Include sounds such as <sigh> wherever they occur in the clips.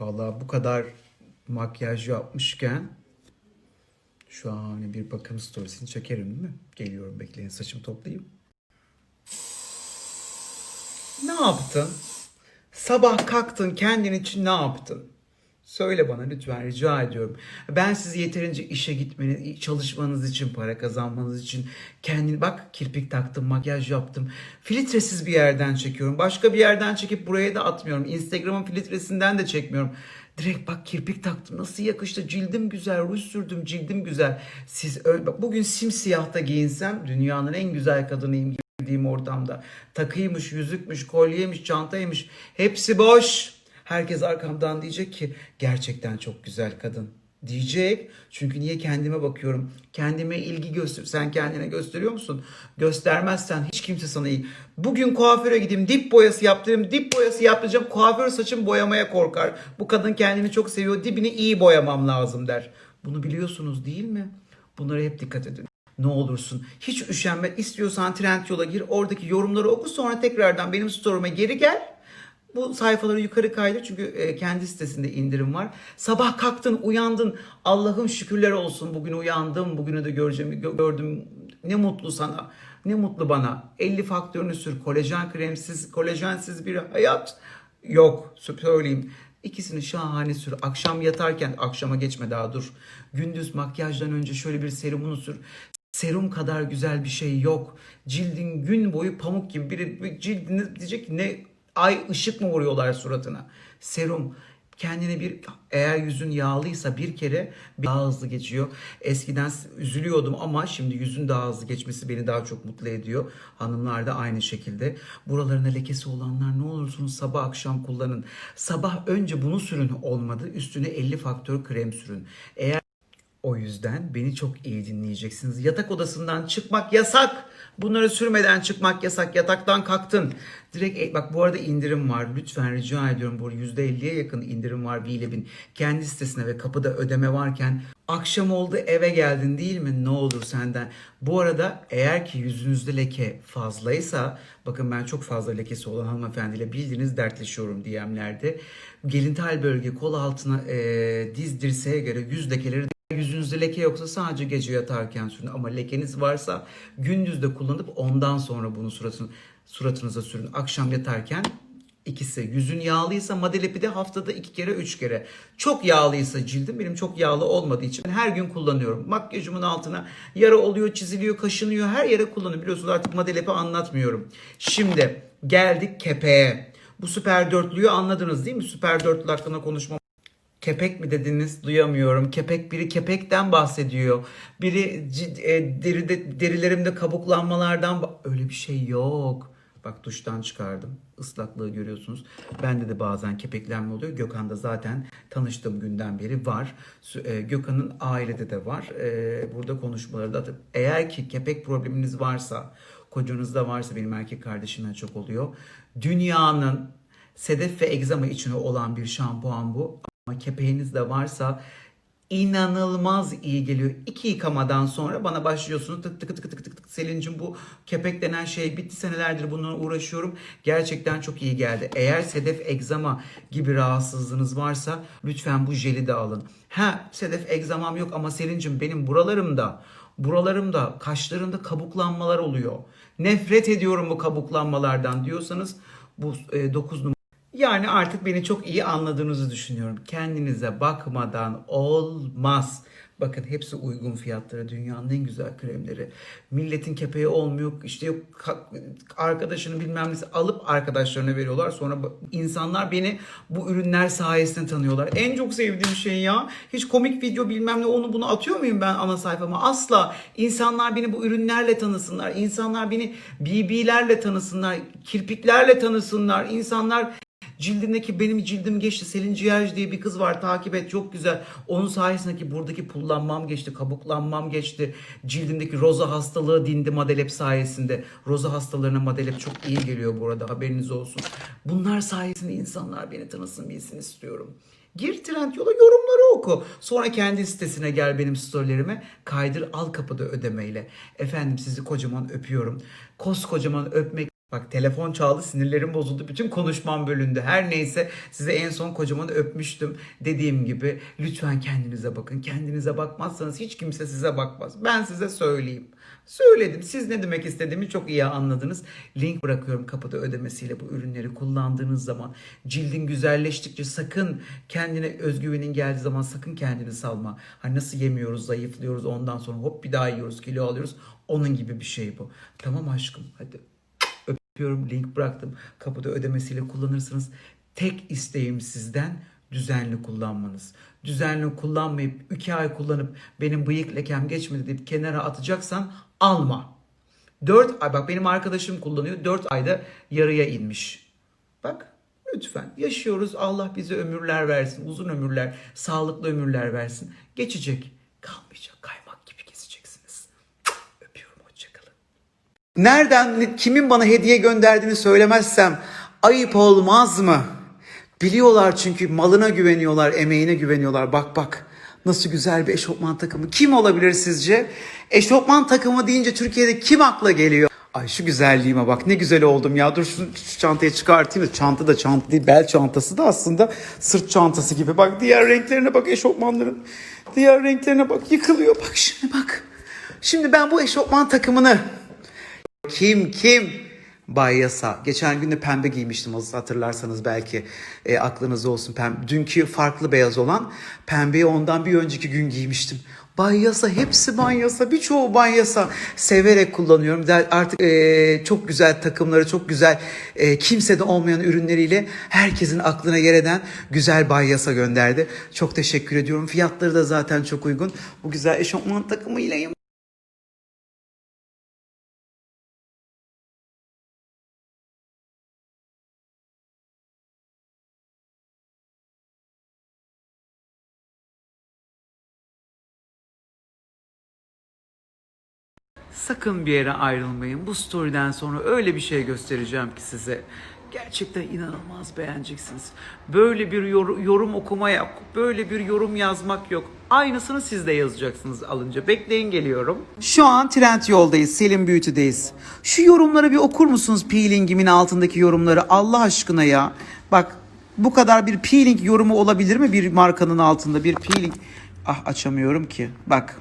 Vallahi bu kadar makyaj yapmışken şu an bir bakım storiesini çekerim değil mi? Geliyorum bekleyin saçımı toplayayım. Ne yaptın? Sabah kalktın kendin için ne yaptın? Söyle bana lütfen rica ediyorum. Ben sizi yeterince işe gitmeniz, çalışmanız için, para kazanmanız için kendini bak kirpik taktım, makyaj yaptım. Filtresiz bir yerden çekiyorum. Başka bir yerden çekip buraya da atmıyorum. Instagram'ın filtresinden de çekmiyorum. Direkt bak kirpik taktım. Nasıl yakıştı? Cildim güzel, ruj sürdüm, cildim güzel. Siz öyle bugün simsiyahta giyinsem dünyanın en güzel kadınıyım girdiğim ortamda. Takıymış, yüzükmüş, kolyeymiş, çantaymış. Hepsi boş. Herkes arkamdan diyecek ki gerçekten çok güzel kadın diyecek. Çünkü niye kendime bakıyorum. Kendime ilgi göster. Sen kendine gösteriyor musun? Göstermezsen hiç kimse sana iyi. Bugün kuaföre gideyim dip boyası yaptırayım. Dip boyası yaptıracağım. Kuaför saçım boyamaya korkar. Bu kadın kendini çok seviyor. Dibini iyi boyamam lazım der. Bunu biliyorsunuz değil mi? Bunlara hep dikkat edin. Ne olursun hiç üşenme. İstiyorsan Trendyol'a gir. Oradaki yorumları oku. Sonra tekrardan benim story'ime geri gel. Bu sayfaları yukarı kaydır çünkü e, kendi sitesinde indirim var. Sabah kalktın, uyandın. Allah'ım şükürler olsun bugün uyandım. Bugünü de göreceğim, gö- gördüm. Ne mutlu sana. Ne mutlu bana. 50 faktörünü sür. Kolajen kremsiz, kolajensiz bir hayat yok. Söyleyeyim. İkisini şahane sür. Akşam yatarken, akşama geçme daha dur. Gündüz makyajdan önce şöyle bir serumunu sür. Serum kadar güzel bir şey yok. Cildin gün boyu pamuk gibi. Biri bir cildini diyecek ki ne ay ışık mı vuruyorlar suratına? Serum kendine bir eğer yüzün yağlıysa bir kere daha hızlı geçiyor. Eskiden üzülüyordum ama şimdi yüzün daha hızlı geçmesi beni daha çok mutlu ediyor. Hanımlar da aynı şekilde. Buralarına lekesi olanlar ne olursunuz sabah akşam kullanın. Sabah önce bunu sürün olmadı. Üstüne 50 faktör krem sürün. Eğer o yüzden beni çok iyi dinleyeceksiniz. Yatak odasından çıkmak yasak. Bunları sürmeden çıkmak yasak. Yataktan kalktın. Direkt e, bak bu arada indirim var. Lütfen rica ediyorum. Bu %50'ye yakın indirim var Bileb'in kendi sitesine ve kapıda ödeme varken akşam oldu eve geldin değil mi? Ne olur senden. Bu arada eğer ki yüzünüzde leke fazlaysa bakın ben çok fazla lekesi olan hanımefendiyle bildiğiniz dertleşiyorum DM'lerde. Gelintal bölge kol altına e, diz dirseğe göre yüz lekeleri Yüzünüzde leke yoksa sadece gece yatarken sürün ama lekeniz varsa gündüz de kullanıp ondan sonra bunu suratın, suratınıza sürün. Akşam yatarken ikisi. Yüzün yağlıysa Madelepi de haftada iki kere üç kere. Çok yağlıysa cildim benim çok yağlı olmadığı için her gün kullanıyorum. Makyajımın altına yara oluyor, çiziliyor, kaşınıyor her yere kullanıyorum. Biliyorsunuz artık Madelepi anlatmıyorum. Şimdi geldik kepeğe. Bu süper dörtlüyü anladınız değil mi? Süper dörtlü hakkında konuşmam Kepek mi dediniz? Duyamıyorum. Kepek biri kepekten bahsediyor. Biri e, deride, derilerimde kabuklanmalardan öyle bir şey yok. Bak duştan çıkardım. Islaklığı görüyorsunuz. Bende de bazen kepeklenme oluyor. Gökhan'da zaten tanıştığım günden beri var. E, Gökhan'ın ailede de var. E, burada konuşmaları da eğer ki kepek probleminiz varsa, kocanızda varsa benim erkek kardeşimden çok oluyor. Dünyanın sedef ve egzama içine olan bir şampuan bu. Kepeğiniz de varsa inanılmaz iyi geliyor. İki yıkamadan sonra bana başlıyorsunuz tık tık tık tık tık tık Selin'cim bu kepek denen şey bitti senelerdir bununla uğraşıyorum. Gerçekten çok iyi geldi. Eğer sedef egzama gibi rahatsızlığınız varsa lütfen bu jeli de alın. Ha sedef egzamam yok ama Selin'cim benim buralarımda buralarımda kaşlarımda kabuklanmalar oluyor. Nefret ediyorum bu kabuklanmalardan diyorsanız bu 9 numara yani artık beni çok iyi anladığınızı düşünüyorum. Kendinize bakmadan olmaz. Bakın hepsi uygun fiyatlara. Dünyanın en güzel kremleri. Milletin kepeği olmuyor. İşte yok ka- arkadaşını bilmem nesi alıp arkadaşlarına veriyorlar. Sonra insanlar beni bu ürünler sayesinde tanıyorlar. En çok sevdiğim şey ya. Hiç komik video bilmem ne onu bunu atıyor muyum ben ana sayfama? Asla. İnsanlar beni bu ürünlerle tanısınlar. İnsanlar beni BB'lerle tanısınlar. Kirpiklerle tanısınlar. İnsanlar Cildindeki benim cildim geçti. Selin Ciğerci diye bir kız var takip et çok güzel. Onun sayesindeki buradaki pullanmam geçti, kabuklanmam geçti. Cildimdeki roza hastalığı dindi Madelep sayesinde. Roza hastalarına Madelep çok iyi geliyor bu arada haberiniz olsun. Bunlar sayesinde insanlar beni tanısın bilsin istiyorum. Gir Trendyol'a yorumları oku. Sonra kendi sitesine gel benim storylerime. Kaydır al kapıda ödemeyle. Efendim sizi kocaman öpüyorum. Koskocaman öpmek Bak telefon çaldı sinirlerim bozuldu. Bütün konuşmam bölündü. Her neyse size en son kocaman öpmüştüm. Dediğim gibi lütfen kendinize bakın. Kendinize bakmazsanız hiç kimse size bakmaz. Ben size söyleyeyim. Söyledim. Siz ne demek istediğimi çok iyi anladınız. Link bırakıyorum kapıda ödemesiyle bu ürünleri kullandığınız zaman. Cildin güzelleştikçe sakın kendine özgüvenin geldiği zaman sakın kendini salma. Hani nasıl yemiyoruz, zayıflıyoruz ondan sonra hop bir daha yiyoruz, kilo alıyoruz. Onun gibi bir şey bu. Tamam aşkım hadi öpüyorum link bıraktım. Kapıda ödemesiyle kullanırsınız. Tek isteğim sizden düzenli kullanmanız. Düzenli kullanmayıp iki ay kullanıp benim bıyık lekem geçmedi deyip kenara atacaksan alma. 4 ay bak benim arkadaşım kullanıyor 4 ayda yarıya inmiş. Bak lütfen yaşıyoruz Allah bize ömürler versin uzun ömürler sağlıklı ömürler versin. Geçecek kalmayacak kaymak gibi gezeceksiniz. Öpüyorum hoşçakalın. Nereden, kimin bana hediye gönderdiğini söylemezsem ayıp olmaz mı? Biliyorlar çünkü malına güveniyorlar, emeğine güveniyorlar. Bak bak nasıl güzel bir eşofman takımı. Kim olabilir sizce? Eşofman takımı deyince Türkiye'de kim akla geliyor? Ay şu güzelliğime bak ne güzel oldum ya. Dur şu, şu çantayı çıkartayım çanta da çanta değil bel çantası da aslında sırt çantası gibi. Bak diğer renklerine bak eşofmanların. Diğer renklerine bak yıkılıyor. Bak şimdi bak. Şimdi ben bu eşofman takımını kim kim? Bay Yasa. Geçen gün de pembe giymiştim hatırlarsanız belki e, aklınızda olsun. Pembe. Dünkü farklı beyaz olan pembeyi ondan bir önceki gün giymiştim. Bay Yasa hepsi Bay Yasa birçoğu Bay Yasa severek kullanıyorum. Artık e, çok güzel takımları çok güzel e, kimsede olmayan ürünleriyle herkesin aklına yer eden güzel Bay Yasa gönderdi. Çok teşekkür ediyorum. Fiyatları da zaten çok uygun. Bu güzel eşofman takımıyla Sakın bir yere ayrılmayın. Bu story'den sonra öyle bir şey göstereceğim ki size. Gerçekten inanılmaz beğeneceksiniz. Böyle bir yor- yorum okuma yok. Böyle bir yorum yazmak yok. Aynısını siz de yazacaksınız alınca. Bekleyin geliyorum. Şu an Trend Yol'dayız. Selim Beauty'deyiz. Şu yorumları bir okur musunuz peelingimin altındaki yorumları? Allah aşkına ya. Bak bu kadar bir peeling yorumu olabilir mi bir markanın altında? Bir peeling. Ah açamıyorum ki. Bak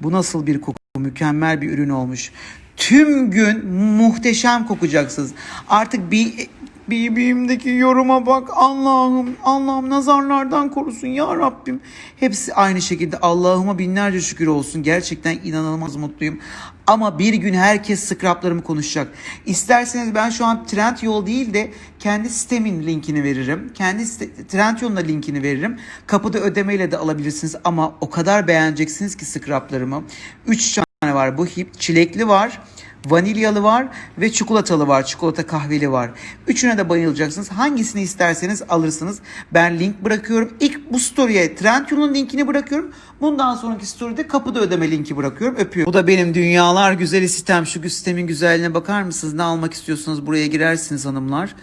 bu nasıl bir koku? Mükemmel bir ürün olmuş. Tüm gün muhteşem kokacaksınız. Artık bir BB'imdeki yoruma bak Allah'ım Allah'ım nazarlardan korusun ya Rabbim. Hepsi aynı şekilde Allah'ıma binlerce şükür olsun. Gerçekten inanılmaz mutluyum. Ama bir gün herkes scraplarımı konuşacak. İsterseniz ben şu an Trendyol değil de kendi sitemin linkini veririm. Kendi site, Trendyol'un da linkini veririm. Kapıda ödemeyle de alabilirsiniz ama o kadar beğeneceksiniz ki scraplarımı. 3 tane var. Bu hip çilekli var. Vanilyalı var ve çikolatalı var. Çikolata kahveli var. Üçüne de bayılacaksınız. Hangisini isterseniz alırsınız. Ben link bırakıyorum. İlk bu story'e Trendyol'un linkini bırakıyorum. Bundan sonraki story'de kapıda ödeme linki bırakıyorum. Öpüyorum. Bu da benim dünyalar güzeli sitem. Şu sistemin güzelliğine bakar mısınız? Ne almak istiyorsanız buraya girersiniz hanımlar.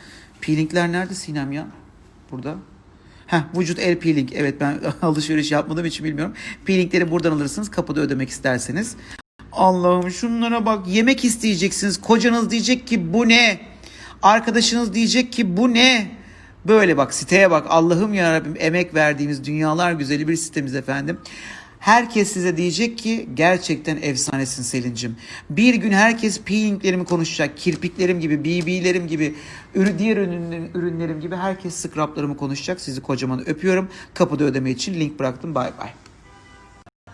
Peelingler nerede Sinem ya? Burada. Heh, vücut el peeling. Evet ben <laughs> alışveriş yapmadığım için bilmiyorum. Peelingleri buradan alırsınız kapıda ödemek isterseniz. Allah'ım şunlara bak yemek isteyeceksiniz. Kocanız diyecek ki bu ne? Arkadaşınız diyecek ki bu ne? Böyle bak siteye bak Allah'ım ya Rabbim emek verdiğimiz dünyalar güzeli bir sitemiz efendim. Herkes size diyecek ki gerçekten efsanesin Selin'cim. Bir gün herkes peelinglerimi konuşacak. Kirpiklerim gibi, BB'lerim gibi, diğer ürünlerim gibi herkes scraplarımı konuşacak. Sizi kocaman öpüyorum. Kapıda ödeme için link bıraktım. Bay bay.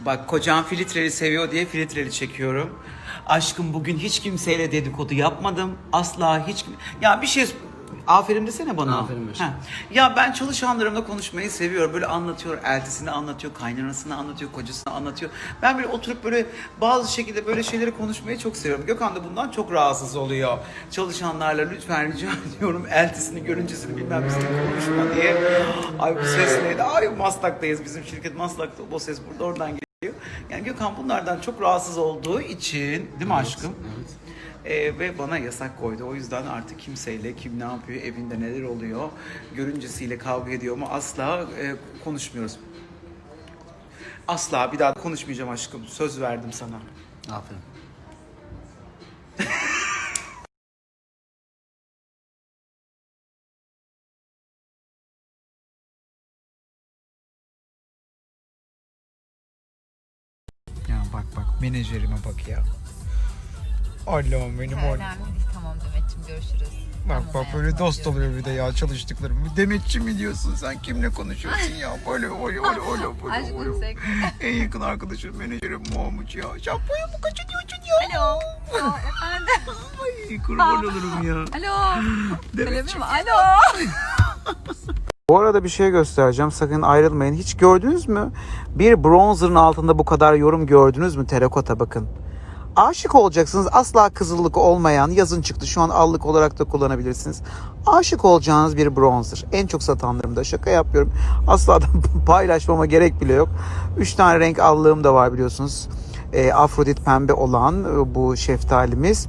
Bak kocam filtreli seviyor diye filtreli çekiyorum. Aşkım bugün hiç kimseyle dedikodu yapmadım. Asla hiç... Ya bir şey... Aferin desene bana. Aferin. Heh. Ya ben çalışanlarımla konuşmayı seviyorum. Böyle anlatıyor, eltisini anlatıyor, kaynanasını anlatıyor, kocasını anlatıyor. Ben böyle oturup böyle bazı şekilde böyle şeyleri konuşmayı çok seviyorum. Gökhan da bundan çok rahatsız oluyor. Çalışanlarla lütfen rica <laughs> ediyorum eltisini, görüncesini bilmem nesini konuşma diye. Ay bu ses neydi? Ay Maslak'tayız bizim şirket Maslak'ta. O ses burada oradan geliyor. Yani Gökhan bunlardan çok rahatsız olduğu için değil mi aşkım? Evet. Ee, ve bana yasak koydu. O yüzden artık kimseyle kim ne yapıyor, evinde neler oluyor, görüncesiyle kavga ediyor mu asla e, konuşmuyoruz. Asla bir daha konuşmayacağım aşkım. Söz verdim sana. Aferin. Menajerime bak ya. Allah'ım benim oğlum. Önemli değil. Tamam Demet'ciğim görüşürüz. Bak Tamam bak böyle dost öpüyorum. oluyor bir de ya çalıştıklarım. Demetçi mi diyorsun sen kimle konuşuyorsun ya? Böyle böyle böyle <laughs> böyle böyle. Aşkım böyle. sevgilim. En yakın arkadaşım menajerim Mahmut ya. Şampuanı mı kaçırıyorsun ya? Alo. Aa, efendim. Ay kurban olurum ya. Alo. Mi? Alo. <laughs> Bu arada bir şey göstereceğim. Sakın ayrılmayın. Hiç gördünüz mü? Bir bronzerın altında bu kadar yorum gördünüz mü? Terakota bakın. Aşık olacaksınız. Asla kızıllık olmayan yazın çıktı. Şu an allık olarak da kullanabilirsiniz. Aşık olacağınız bir bronzer. En çok satanlarımda şaka yapıyorum. Asla da <laughs> paylaşmama gerek bile yok. 3 tane renk allığım da var biliyorsunuz. E, Afrodit pembe olan e, bu şeftalimiz.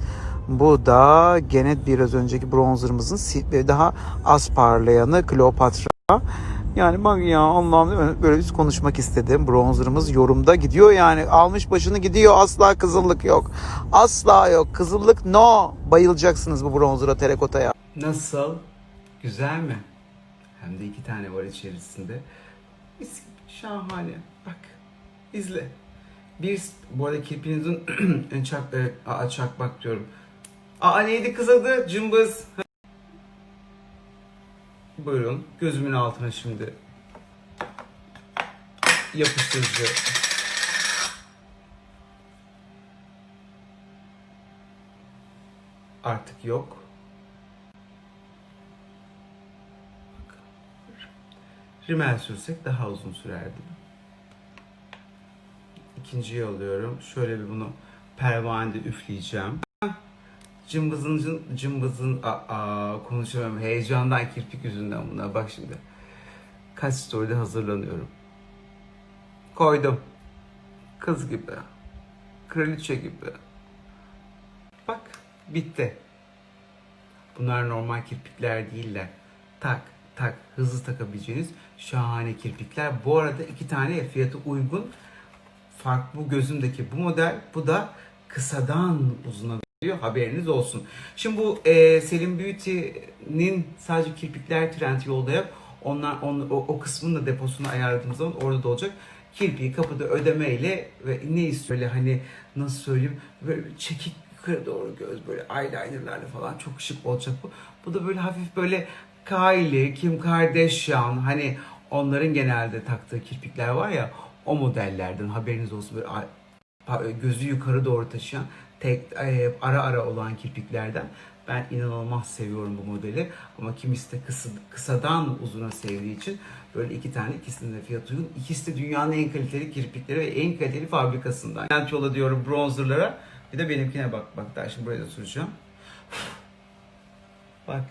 Bu da gene biraz önceki bronzerımızın daha az parlayanı Kleopatra. Yani bak ya Allah'ım böyle biz konuşmak istedim. Bronzerımız yorumda gidiyor yani. Almış başını gidiyor. Asla kızıllık yok. Asla yok. Kızıllık no. Bayılacaksınız bu bronzera terakotaya. Nasıl? Güzel mi? Hem de iki tane var içerisinde. Mis şahane. Bak. izle. Bir, bu arada kirpinizin <clears throat> çak, e, çakmak diyorum. Aa neydi kız adı? Cımbız. Buyurun. Gözümün altına şimdi yapıştırıcı. Artık yok. Rimel sürsek daha uzun sürerdi. İkinciyi alıyorum. Şöyle bir bunu pervanede üfleyeceğim. Cımbızın cımbızın aa, konuşamıyorum heyecandan kirpik yüzünden buna bak şimdi. Kaç story'de hazırlanıyorum. Koydum. Kız gibi. Kraliçe gibi. Bak bitti. Bunlar normal kirpikler değiller. Tak tak hızlı takabileceğiniz şahane kirpikler. Bu arada iki tane fiyatı uygun. Fark bu gözümdeki bu model. Bu da kısadan uzuna diyor. Haberiniz olsun. Şimdi bu e, Selim Beauty'nin sadece kirpikler trend yolda yap. Onlar on, o, o kısmının da deposunu ayarladığımız zaman orada da olacak. Kirpiği kapıda ödemeyle ve ne istiyor böyle hani nasıl söyleyeyim böyle çekik yukarı doğru göz böyle eyelinerlarla falan çok şık olacak bu. Bu da böyle hafif böyle Kylie, Kim Kardashian hani onların genelde taktığı kirpikler var ya o modellerden haberiniz olsun böyle gözü yukarı doğru taşıyan tek e, ara ara olan kirpiklerden ben inanılmaz seviyorum bu modeli ama kimisi de kısa, kısadan uzuna sevdiği için böyle iki tane ikisinin de fiyatı uygun. İkisi de dünyanın en kaliteli kirpikleri ve en kaliteli fabrikasından. Ben yola diyorum bronzerlara. Bir de benimkine bak. Bak daha şimdi buraya da süreceğim. Bak.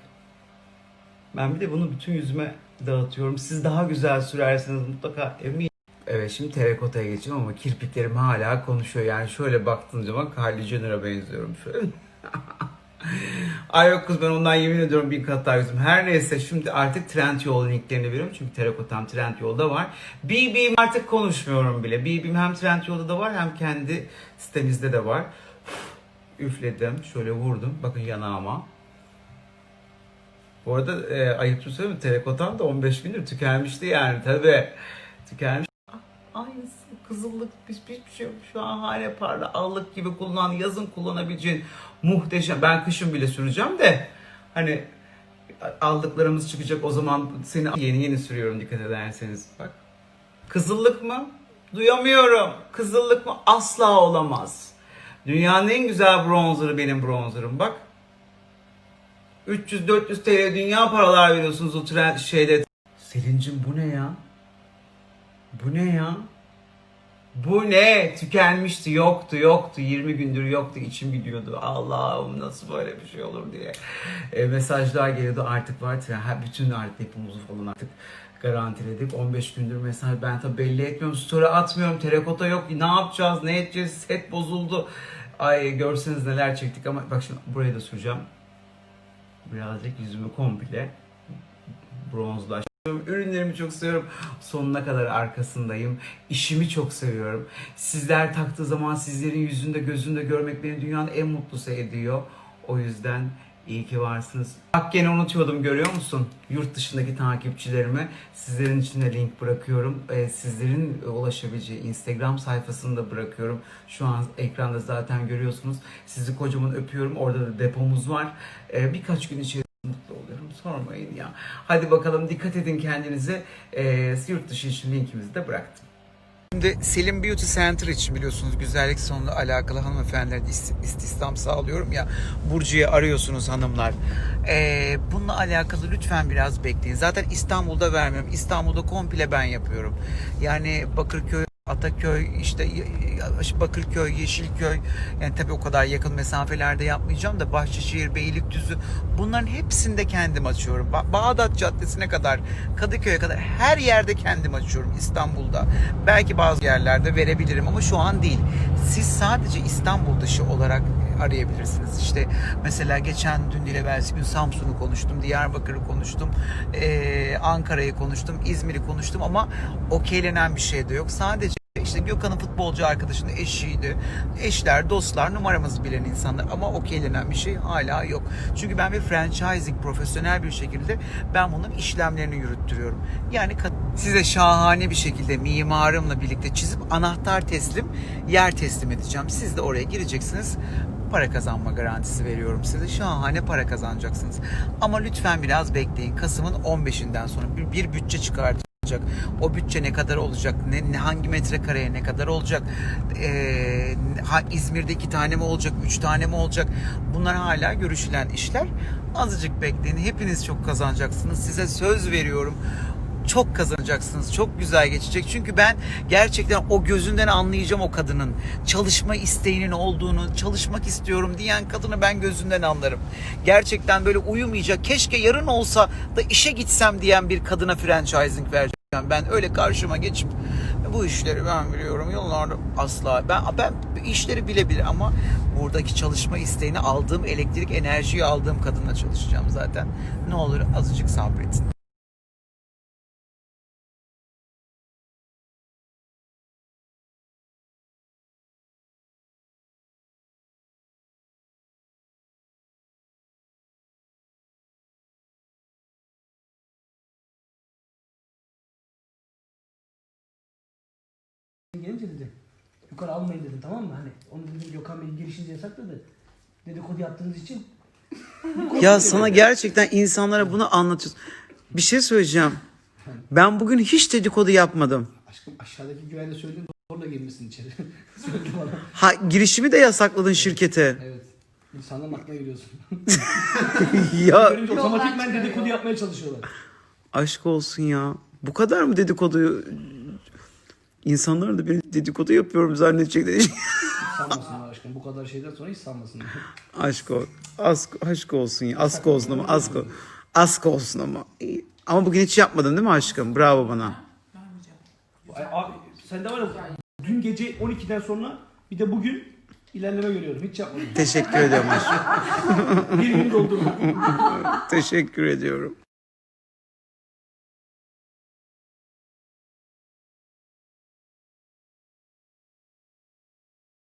Ben bir de bunu bütün yüzüme dağıtıyorum. Siz daha güzel sürersiniz mutlaka eminim. Evet şimdi terakotaya geçeceğim ama kirpiklerim hala konuşuyor. Yani şöyle baktığın zaman Kylie Jenner'a benziyorum şöyle. <laughs> Ay yok kız ben ondan yemin ediyorum bin kat daha güzelim. Her neyse şimdi artık Trendyol linklerini veriyorum. Çünkü Terakotam Trendyol'da var. BB'm artık konuşmuyorum bile. BB'm hem Trendyol'da da var hem kendi sitemizde de var. Üfledim. Şöyle vurdum. Bakın yanağıma. Bu arada e, ayıptır söyleyeyim mi? Terakotam da 15 gündür tükenmişti yani tabi. Tükenmiş. Aynısı kızıllık bir, bir şey yok. Şu an hale parla allık gibi kullan yazın kullanabileceğin muhteşem. Ben kışın bile süreceğim de hani aldıklarımız çıkacak o zaman seni yeni yeni sürüyorum dikkat ederseniz bak. Kızıllık mı? Duyamıyorum. Kızıllık mı? Asla olamaz. Dünyanın en güzel bronzerı benim bronzerim bak. 300-400 TL dünya paralar veriyorsunuz o trend şeyde. Selin'cim bu ne ya? Bu ne ya? Bu ne? Tükenmişti, yoktu, yoktu. 20 gündür yoktu, içim gidiyordu. Allah'ım nasıl böyle bir şey olur diye. E, mesajlar geliyordu artık var. Ha, bütün artık depumuzu falan artık garantiledik. 15 gündür mesaj ben tabi belli etmiyorum. Story atmıyorum. Terakota yok. Ne yapacağız? Ne edeceğiz? Set bozuldu. Ay görseniz neler çektik ama bak şimdi buraya da süreceğim. Birazcık yüzümü komple bronzlaş. Ürünlerimi çok seviyorum. Sonuna kadar arkasındayım. İşimi çok seviyorum. Sizler taktığı zaman sizlerin yüzünde gözünde görmek beni dünyanın en mutlusu ediyor. O yüzden İyi ki varsınız. Bak gene unutuyordum görüyor musun? Yurt dışındaki takipçilerime sizlerin için de link bırakıyorum. Ee, sizlerin ulaşabileceği Instagram sayfasını da bırakıyorum. Şu an ekranda zaten görüyorsunuz. Sizi kocaman öpüyorum. Orada da depomuz var. Ee, birkaç gün içerisinde. Sormayın ya. Hadi bakalım dikkat edin kendinize. Ee, yurt dışı için linkimizi de bıraktım. Şimdi Selim Beauty Center için biliyorsunuz güzellik salonuyla alakalı hanımefendiler ist- istihdam sağlıyorum ya. Burcu'yu arıyorsunuz hanımlar. Ee, bununla alakalı lütfen biraz bekleyin. Zaten İstanbul'da vermiyorum. İstanbul'da komple ben yapıyorum. Yani Bakırköy Ataköy, işte Bakırköy, Yeşilköy yani tabii o kadar yakın mesafelerde yapmayacağım da Bahçeşehir, Beylikdüzü bunların hepsinde kendim açıyorum. Ba- Bağdat Caddesi'ne kadar, Kadıköy'e kadar her yerde kendim açıyorum İstanbul'da. Belki bazı yerlerde verebilirim ama şu an değil. Siz sadece İstanbul dışı olarak arayabilirsiniz. İşte mesela geçen dün değil evvelsi gün Samsun'u konuştum, Diyarbakır'ı konuştum, eee, Ankara'yı konuştum, İzmir'i konuştum ama okeylenen bir şey de yok. Sadece işte Gökhan'ın futbolcu arkadaşının eşiydi. Eşler, dostlar, numaramızı bilen insanlar ama okeylenen bir şey hala yok. Çünkü ben bir franchising profesyonel bir şekilde ben bunun işlemlerini yürüttürüyorum. Yani size şahane bir şekilde mimarımla birlikte çizip anahtar teslim, yer teslim edeceğim. Siz de oraya gireceksiniz. Para kazanma garantisi veriyorum size. Şahane para kazanacaksınız. Ama lütfen biraz bekleyin. Kasım'ın 15'inden sonra bir, bir bütçe olacak? O bütçe ne kadar olacak? Ne, ne- hangi metrekareye ne kadar olacak? Ee, ha, İzmir'de iki tane mi olacak? Üç tane mi olacak? Bunlar hala görüşülen işler. Azıcık bekleyin. Hepiniz çok kazanacaksınız. Size söz veriyorum. Çok kazanacaksınız. Çok güzel geçecek. Çünkü ben gerçekten o gözünden anlayacağım o kadının. Çalışma isteğinin olduğunu, çalışmak istiyorum diyen kadını ben gözünden anlarım. Gerçekten böyle uyumayacak. Keşke yarın olsa da işe gitsem diyen bir kadına franchising vereceğim. Ben öyle karşıma geçip bu işleri ben biliyorum yıllardır asla ben ben işleri bile bile ama buradaki çalışma isteğini aldığım elektrik enerjiyi aldığım kadınla çalışacağım zaten. Ne olur azıcık sabredin. Gelince dedi. Yukarı almayın dedim tamam mı? Hani onu dedim Gökhan Bey girişinizi yasakladı. Dedikodu yaptığınız için. <laughs> Ya sana gerçekten insanlara bunu anlatıyorsun. Bir şey söyleyeceğim. Ben bugün hiç dedikodu yapmadım. Aşkım aşağıdaki güvenle söyledim zorla girmişsin içeri. <laughs> Bana. Ha girişimi de yasakladın şirkete. Evet. İnsanların aklına giriyorsun. <laughs> ya Görünce otomatikmen dedikodu yapmaya çalışıyorlar. aşk olsun ya. Bu kadar mı dedikodu? İnsanlar da beni dedikodu yapıyorum zannedecekler. Sanmasınlar aşkım. Bu kadar şeyden sonra hiç sanmasınlar. <laughs> aşk ol. Aşk, aşk olsun ya. Aşk olsun ama aşk, aşk olsun ama. İyi. Ama bugün hiç yapmadın değil mi aşkım? Bravo bana. Ay, Abi sen de var ya dün gece 12'den sonra bir de bugün ilerleme görüyorum. Hiç yapmadım. Teşekkür ediyorum aşkım. <laughs> bir gün doldurdum. Teşekkür ediyorum.